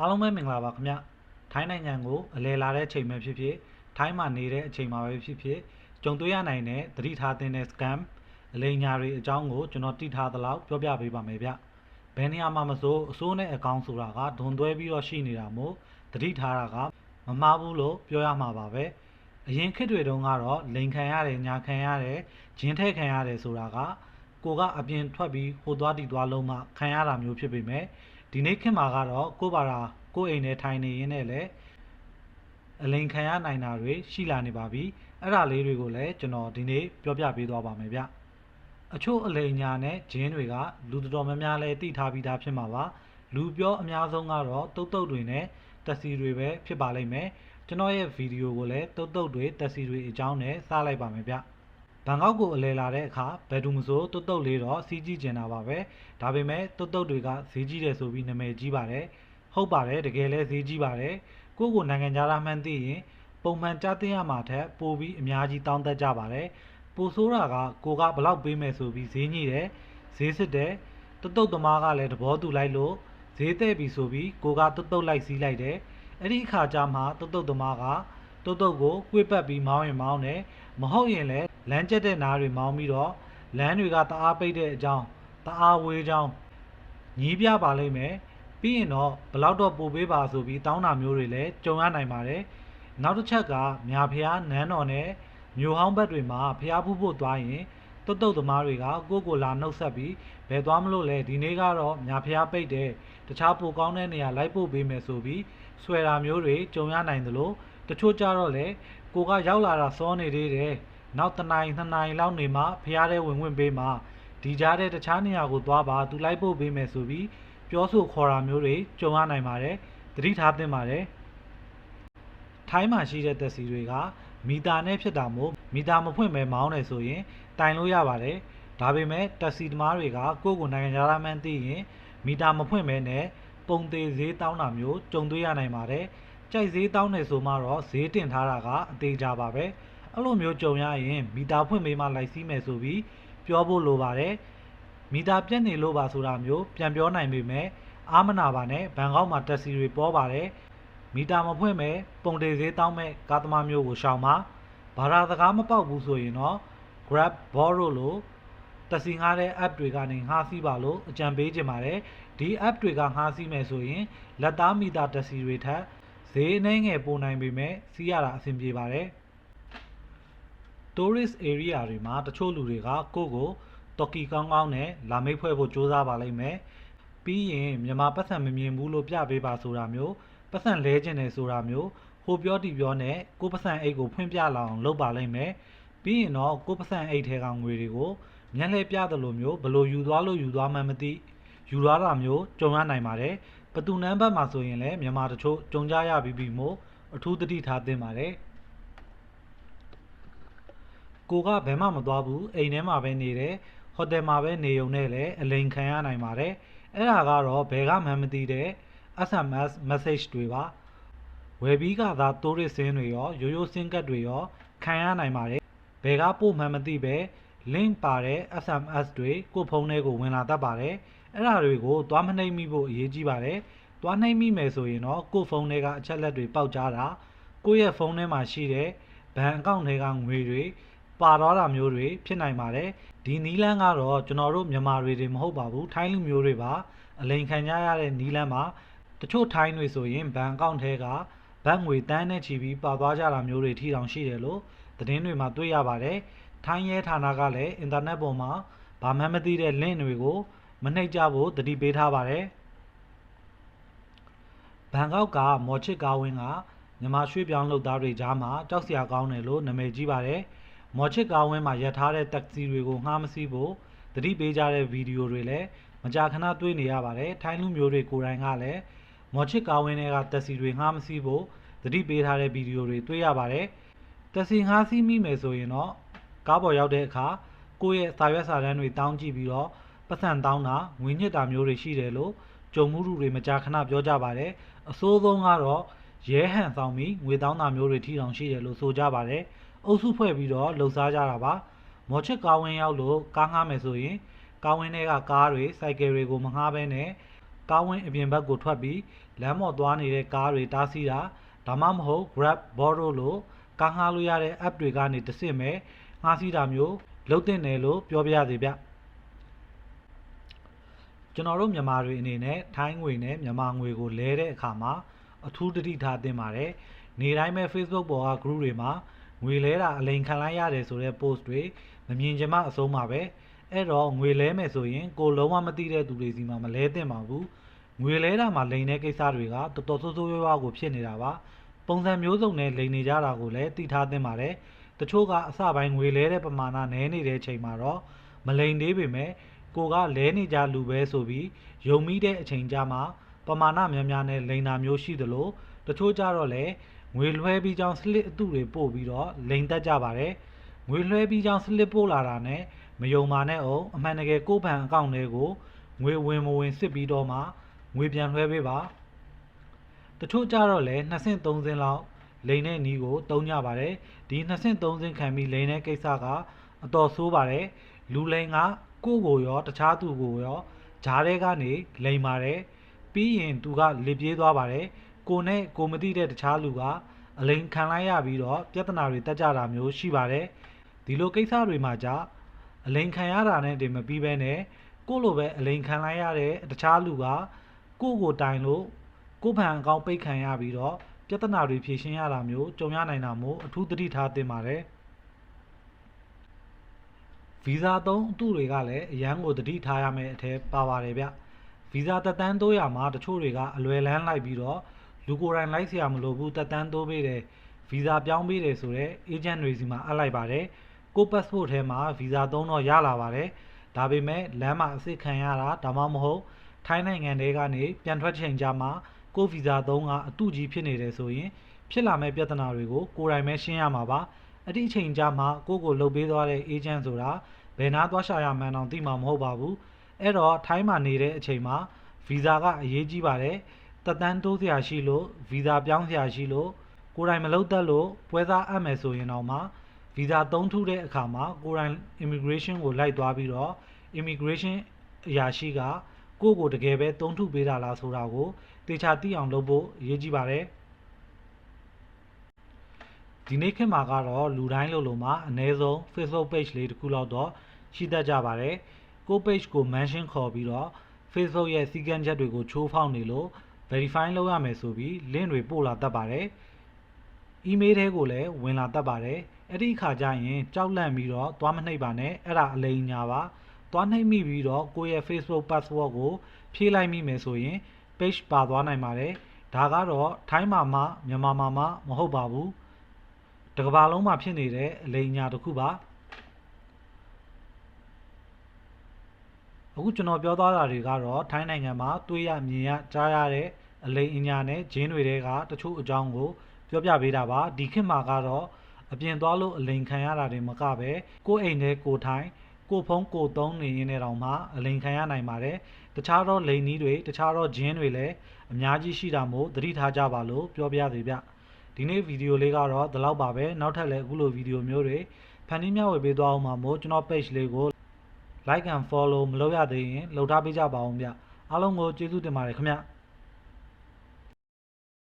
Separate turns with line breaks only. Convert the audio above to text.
အားလုံးပဲမင်္ဂလာပါခင်ဗျထိုင်းနိုင်ငံကိုအလဲလာတဲ့အချိန်ပဲဖြစ်ဖြစ်ထိုင်းမှာနေတဲ့အချိန်မှာပဲဖြစ်ဖြစ်ကြုံတွေ့ရနိုင်တဲ့သတိထားသင့်တဲ့ scam အလိမ်ညာတွေအကြောင်းကိုကျွန်တော်တိထားသလောက်ပြောပြပေးပါမယ်ဗျဘယ်နေရာမှာမဆိုအစိုးနဲ့အကောင့်ဆိုတာကဒွန်သွဲပြီးတော့ရှိနေတာမို့သတိထားတာကမမှားဘူးလို့ပြောရမှာပါပဲအရင်ခေတ်တွေတုန်းကတော့လိန်ခံရတယ်ညာခံရတယ်ဂျင်းထဲခံရတယ်ဆိုတာကကိုကအပြင်ထွက်ပြီးဟိုသွားတီသွားလုံးမှခံရတာမျိုးဖြစ်ပေမဲ့ ဒီနေ့ခေတ်မှာကတော့ကိုယ့်ဘာသာကိုယ့်အိမ်ထဲထိုင်နေရင်းနဲ့လည်းအလိန်ခံရနိုင်တာတွေရှိလာနေပါပြီအဲ့ဒါလေးတွေကိုလည်းကျွန်တော်ဒီနေ့ပြောပြပေးသွားပါမယ်ဗျအချို့အလိန်ညာနဲ့ဂျင်းတွေကလူတော်တော်များများလည်းသိထားပြီးသားဖြစ်မှာပါလူပြောအများဆုံးကတော့တုတ်တုတ်တွေနဲ့တက်စီတွေပဲဖြစ်ပါလိမ့်မယ်ကျွန်တော်ရဲ့ဗီဒီယိုကိုလည်းတုတ်တုတ်တွေတက်စီတွေအကြောင်းနဲ့စလိုက်ပါမယ်ဗျ ဘန်ကောက်ကိုအလဲလာတဲ့အခါဘယ်သူမဆိုတုတ်တုတ်လေးတော့စီးကြည့်ကျင်တာပါပဲဒါပေမဲ့တုတ်တုတ်တွေကဈေးကြီးတယ်ဆိုပြီးနာမည်ကြီးပါတယ်ဟုတ်ပါတယ်တကယ်လဲဈေးကြီးပါတယ်ကိုယ့်ကိုနိုင်ငံခြားသားမှန်းသိရင်ပုံမှန်ကြားသိရမှာထက်ပိုပြီးအများကြီးတောင်းတကြပါတယ်ပိုဆိုးတာကကိုကဘလောက်ပေးမယ်ဆိုပြီးဈေးညှိတယ်ဈေးစစ်တယ်တုတ်တုတ်သမားကလည်းသဘောတူလိုက်လို့ဈေးတဲ့ပြီဆိုပြီးကိုကတုတ်တုတ်လိုက်စီးလိုက်တယ်အဲ့ဒီအခါကျမှတုတ်တုတ်သမားက တုတ်တုတ်ကိုကွေ့ပတ်ပြီးမောင်းရင်မောင်းတယ်မဟုတ်ရင်လည်းလမ်းကျက်တဲ့နားတွေမောင်းပြီးတော့လမ်းတွေကတအားပိတ်တဲ့အကြောင်းတအားဝေးကြောင်းညီးပြပါလိမ့်မယ်ပြီးရင်တော့ဘလောက်တော့ပို့ပေးပါဆိုပြီးတောင်းတာမျိုးတွေလည်းကြုံရနိုင်ပါတယ်နောက်တစ်ချက်ကမြာဖျားနန်းတော်နဲ့မြို့ဟောင်းဘက်တွေမှာဖျားဖူးဖို့သွားရင်တုတ်တုတ်သမားတွေကကိုယ့်ကိုလာနှုတ်ဆက်ပြီးဘယ်သွားမလို့လဲဒီနေ့ကတော့မြာဖျားပိတ်တယ်တခြားပိုကောင်းတဲ့နေရာလိုက်ပို့ပေးမယ်ဆိုပြီးဆွဲတာမျိုးတွေကြုံရနိုင်သလို တချို့ကြတော့လေကိုကရောက်လာတာစောနေသေးတယ်နောက်တစ်နိုင်နှစ်နိုင်လောက်နေမှဖျားတဲ့ဝင်ဝင်ပေးမှဒီကြားတဲ့တခြားနေရာကိုသွားပါသူလိုက်ပို့ပေးမယ်ဆိုပြီးပြောဆိုခေါ်တာမျိုးတွေကြုံရနိုင်ပါတယ်သတိထားသင့်ပါတယ်ထိုင်းမှာရှိတဲ့တက်စီတွေကမီတာနဲ့ဖြစ်တာမို့မီတာမဖွင့်ပဲမောင်းတယ်ဆိုရင်တိုင်လို့ရပါတယ်ဒါပေမဲ့တက်စီသမားတွေကကိုယ့်ကိုနိုင်ငံခြားသားမှန်းသိရင်မီတာမဖွင့်ပဲနဲ့ပုံသေးဈေးတောင်းတာမျိုးကြုံတွေ့ရနိုင်ပါတယ် ကြိုက်ဈေးတောင်းတယ်ဆိုမှတော့ဈေးတင်ထားတာကအသေးကြပါပဲအဲ့လိုမျိုးကြုံရရင်မီတာဖွင့်ပေးမှလိုက်စီးမယ်ဆိုပြီးပြောဖို့လိုပါတယ်မီတာပြတ်နေလို့ပါဆိုတာမျိုးပြန်ပြောနိုင်ပေမဲ့အာမနာပါနဲ့ဘန်ကောက်မှာတက်စီတွေပေါ်ပါတယ်မီတာမဖွင့်မဲ့ပုံတေဈေးတောင်းမဲ့ကားသမားမျိုးကိုရှောင်ပါဘာသာစကားမပေါက်ဘူးဆိုရင်တော့ Grab Borrow လို့တက်စီငှားတဲ့ app တွေကနေငှားစီးပါလို့အကြံပေးချင်ပါတယ်ဒီ app တွေကငှားစီးမယ်ဆိုရင်လက်သားမီတာတက်စီတွေထက် ဈေးအနှဲငယ်ပိုနိုင်ပေမဲ့စီးရတာအဆင်ပြေပါတယ် tourist area တွေမှာတချို့လူတွေကကိုယ့်ကိုတော်ကီကောင်းကောင်းနဲ့လာမိတ်ဖွဲ့ဖို့ကြိုးစားပါလိမ့်မယ်ပြီးရင်မြန်မာပတ်စံမမြင်ဘူးလို့ပြပေးပါဆိုတာမျိုးပတ်စံလဲကျင်တယ်ဆိုတာမျိုးဟိုပြောတီပြောနဲ့ကိုပတ်စံအိတ်ကိုဖွင့်ပြလာအောင်လုပ်ပါလိမ့်မယ်ပြီးရင်တော့ကိုပတ်စံအိတ်ထဲကငွေတွေကိုမျက်လှည့်ပြသလိုမျိုးဘလို့ယူသွားလို့ယူသွားမှန်းမသိယူသွားတာမျိုးကြုံရနိုင်ပါတယ် ဘသူနန်းဘက်မှာဆိုရင်လည်းမြန်မာတချို့ကြုံကြရပြီးပြီမို့အထူးသတိထားသင့်ပါတယ်ကိုကဘယ်မှမသွားဘူးအိမ်ထဲမှာပဲနေတယ်ဟိုတယ်မှာပဲနေုံနဲ့လည်းအလိန်ခံရနိုင်ပါတယ်အဲ့ဒါကတော့ဘယ်ကမှမသိတဲ့ SMS message တွေပါဝယ်ပြီးကသာ tourist စင်းတွေရောရိုးရိုးစင်းကတ်တွေရောခံရနိုင်ပါတယ်ဘယ်ကပို့မှမသိပဲ link ပါတဲ့ SMS တွေကိုဖုန်းထဲကိုဝင်လာတတ်ပါတယ်အဲ့ဒါတွေကိုသွားမနှိမ့်မိဖို့အရေးကြီးပါတယ်သွားနှိမ့်မိမယ်ဆိုရင်တော့ကို့ဖုန်းထဲကအချက်လက်တွေပေါက်ကြားတာကိုယ့်ရဲ့ဖုန်းထဲမှာရှိတဲ့ဘဏ်အကောင့်ထဲကငွေတွေပါတော့တာမျိုးတွေဖြစ်နိုင်ပါတယ်ဒီနီလန်းကတော့ကျွန်တော်တို့မြန်မာတွေတွေမဟုတ်ပါဘူးထိုင်းလူမျိုးတွေပါအလိန်ခံကြရတဲ့နီလန်းမှာတချို့ထိုင်းတွေဆိုရင်ဘဏ်အကောင့်ထဲကဘတ်ငွေတန်းနဲ့ချီပြီးပါသွားကြတာမျိုးတွေထိတောင်ရှိတယ်လို့သတင်းတွေမှာတွေ့ရပါတယ်ထိုင်းရဲဌာနကလည်းအင်တာနက်ပေါ်မှာဘာမှမသိတဲ့ link တွေကို မနှိပ်ကြဖို့တတိပေးထားပါတယ်ဘန်ကောက်ကမော်ချစ်ကားဝင်းကမြန်မာရွှေ့ပြောင်းလုပ်သားတွေကြားမှာကြောက်စရာကောင်းတယ်လို့နာမည်ကြီးပါတယ်မော်ချစ်ကားဝင်းမှာရပ်ထားတဲ့တက္ကစီတွေကိုငှားမစီးဖို့တတိပေးကြတဲ့ဗီဒီယိုတွေလည်းမကြာခဏတွေ့နေရပါတယ်ထိုင်းလူမျိုးတွေကိုယ်တိုင်ကလည်းမော်ချစ်ကားဝင်းတွေကတက္ကစီတွေငှားမစီးဖို့တတိပေးထားတဲ့ဗီဒီယိုတွေတွေ့ရပါတယ်တက္ကစီငှားစီးမိမယ်ဆိုရင်တော့ကားပေါ်ရောက်တဲ့အခါကိုယ့်ရဲ့စာရွက်စာတမ်းတွေတောင်းကြည့်ပြီးတော့ ပတ်စံတောင်းတာငွေညစ်တာမျိုးတွေရှိတယ်လို့ကြုံမှုတွေမကြာခဏပြောကြပါတယ်အဆိုးဆုံးကတော့ရဲဟန်ဆောင်ပြီးငွေတောင်းတာမျိုးတွေထိတောင်ရှိတယ်လို့ဆိုကြပါတယ်အုပ်စုဖွဲ့ပြီးတော့လှုပ်ရှားကြတာပါမော်ချစ်ကားဝင်းရောက်လို့ကားငှားမယ်ဆိုရင်ကားဝင်းတွေကကားတွေစိုက်ကယ်တွေကိုမငှားဘဲနဲ့ကားဝင်းအပြင်ဘက်ကိုထွက်ပြီးလမ်းပေါ်သွားနေတဲ့ကားတွေတားဆီးတာဒါမှမဟုတ် Grab, Borrow လို့ကားငှားလို့ရတဲ့ app တွေကနေတစ်ဆင့်ပဲငှားဆီးတာမျိုးလုပ်တင်တယ်လို့ပြောပြရစီဗျ ကျွန်တော်တို့မြန်မာတွေအနေနဲ့ထိုင်းငွေနဲ့မြန်မာငွေကိုလဲတဲ့အခါမှာအထူးတတိထားသင့်ပါတယ်နေတိုင်းပဲ Facebook ပေါ်က group တွေမှာငွေလဲတာအလိန်ခံလိုက်ရတယ်ဆိုတဲ့ post တွေမမြင်ချင်မှအဆုံးပါပဲအဲ့တော့ငွေလဲမယ်ဆိုရင်ကိုလုံးဝမသိတဲ့သူတွေစီမှာမလဲသင့်ပါဘူးငွေလဲတာမှာလိန်တဲ့ကိစ္စတွေကတော်တော်ဆိုးဆိုးရွားရွားကိုဖြစ်နေတာပါပုံစံမျိုးစုံနဲ့လိန်နေကြတာကိုလည်းသိထားသင့်ပါတယ်တချို့ကအစပိုင်းငွေလဲတဲ့ပမာဏနည်းနေတဲ့ချိန်မှာတော့မလိန်သေးပေမဲ့ ကိုကလဲနေကြလူပဲဆိုပြီးယုံမိတဲ့အချိန်ကြမှာပမာဏများများနဲ့လိန်တာမျိုးရှိသလိုတချို့ကြတော့လည်းငွေလွှဲပြီးကြောင်းစလစ်အတုတွေပို့ပြီးတော့လိန်တက်ကြပါတယ်ငွေလွှဲပြီးကြောင်းစလစ်ပို့လာတာနဲ့မယုံပါနဲ့အောင်အမှန်တကယ်ကိုယ့်ဘဏ်အကောင့်တွေကိုငွေဝင်မဝင်စစ်ပြီးတော့မှငွေပြန်လွှဲပေးပါတချို့ကြတော့လည်း2ဆင့်3ဆင့်လောက်လိန်တဲ့နီးကိုတုံးကြပါတယ်ဒီ2ဆင့်3ဆင့်ခံပြီးလိန်တဲ့ကိစ္စကအတော်ဆိုးပါတယ်လူလိန်က ကိုယ့်ကိုရောတခြားသူကိုရောဂျားတဲ့ကနေလိန်ပါတယ်ပြီးရင်သူကလစ်ပြေးသွားပါတယ်ကိုနဲ့ကိုမသိတဲ့တခြားလူကအလိန်ခံလိုက်ရပြီးတော့ပြဿနာတွေတက်ကြတာမျိုးရှိပါတယ်ဒီလိုကိစ္စတွေမှာကြအလိန်ခံရတာနဲ့တင်မပြီးဘဲနဲ့ကိုလိုပဲအလိန်ခံလိုက်ရတဲ့တခြားလူကကိုကိုတိုင်လို့ကိုဖန်အကောင့်ပိတ်ခံရပြီးတော့ပြဿနာတွေဖြေရှင်းရတာမျိုးကြုံရနိုင်တာမို့အထူးသတိထားသင့်ပါတယ် ဗီဇာသုံးအတုတွေကလည်းအရန်ကိုသတိထားရမယ့်အထက်ပါပါတယ်ဗျဗီဇာတက်တန်းတိုးရမှာတချို့တွေကအလွယ်လန်းလိုက်ပြီးတော့လူကိုယ်တိုင်လိုက်เสียမလို့ဘူးတက်တန်းတိုးပေးတယ်ဗီဇာပြောင်းပေးတယ်ဆိုတော့အေဂျင့်တွေစီမှာအပ်လိုက်ပါတယ်ကို passport ထဲမှာဗီဇာသုံးတော့ရလာပါတယ်ဒါပေမဲ့လမ်းမှာအစစ်ခံရတာဒါမှမဟုတ်ထိုင်းနိုင်ငံတွေကနေပြန်ထွက်ချိန်ကြမှာကိုဗီဇာသုံးကအတုကြီးဖြစ်နေတယ်ဆိုရင်ဖြစ်လာမဲ့ပြဿနာတွေကိုကိုယ်တိုင်ပဲရှင်းရမှာပါ အဲ့ဒီအချိန်ကြမှာကိုကိုလှုပ်ပေးသွားတဲ့ agent ဆိုတာဘယ်နာသွားရှာရမှန်းတော့သိမှာမဟုတ်ပါဘူးအဲ့တော့ထိုင်းမှာနေတဲ့အချိန်မှာဗီဇာကအရေးကြီးပါတယ်တက်တန်းတိုးစရာရှိလို့ဗီဇာပြောင်းစရာရှိလို့ကိုယ်တိုင်မလုပ်တတ်လို့ပွဲစားအပ်မယ်ဆိုရင်တော့မှဗီဇာသုံးထုတဲ့အခါမှာကိုယ်တိုင် immigration ကိုလိုက်သွားပြီးတော့ immigration အရာရှိကကိုယ့်ကိုတကယ်ပဲသုံးထုပေးတာလားဆိုတာကိုတေချာသိအောင်လုပ်ဖို့အရေးကြီးပါတယ် ဒီနေ့ခေတ်မှာကတော့လူတိုင်းလိုလိုမှာအနည်းဆုံး Facebook page လေးတစ်ခုလောက်တော့ရှိတတ်ကြပါတယ်ကို page ကို mention ခေါ်ပြီးတော့ Facebook ရဲ့စီကံချက်တွေကိုချိုးဖောက်နေလို့ verify လုပ်ရမယ်ဆိုပြီး link တွေပို့လာတတ်ပါတယ် email ထဲကိုလည်းဝင်လာတတ်ပါတယ်အဲ့ဒီအခါကျရင်ကြောက်လန့်ပြီးတော့သွားမနှိပ်ပါနဲ့အဲ့ဒါအလိမ်ညာပါသွားနှိပ်မိပြီးတော့ကိုယ့်ရဲ့ Facebook password ကိုဖြည့်လိုက်မိမယ်ဆိုရင် page ပါသွားနိုင်ပါတယ်ဒါကတော့ထိုင်းမှာမှမြန်မာမှာမှမဟုတ်ပါဘူး တကဘာလုံးမှာဖြစ်နေတဲ့အလိမ်ညာတစ်ခုပါအခုကျွန်တော်ပြောသွားတာတွေကတော့ထိုင်းနိုင်ငံမှာတွေးရမြင်ရကြားရတဲ့အလိမ်အညာနဲ့ဂျင်းတွေကတချို့အကြောင်းကိုပြောပြပေးတာပါဒီခေတ်မှာကတော့အပြင်သွားလို့အလိမ်ခံရတာတွေမကပဲကိုယ့်အိမ်ထဲကိုထိုင်ကိုဖုံးကိုသုံးနေရင်းနဲ့တောင်မှအလိမ်ခံရနိုင်ပါတယ်တခြားသောလိန်နီးတွေတခြားသောဂျင်းတွေလည်းအများကြီးရှိတာမို့သတိထားကြပါလို့ပြောပြသေးဗျ ဒီနေ့ဗီဒီယိုလေးကတော့ဒီလောက်ပါပဲနောက်ထပ်လည်းအခုလိုဗီဒီယိုမျိုးတွေဖန်တီးမျှဝေပေးသွားအောင်ပါမို့ကျွန်တော် page လေးကို like and follow မလုပ်ရသေးရင်လှုပ်ထားပေးကြပါအောင်ဗျအားလုံးကိုကျေးဇူးတင်ပါတယ်ခင်ဗျ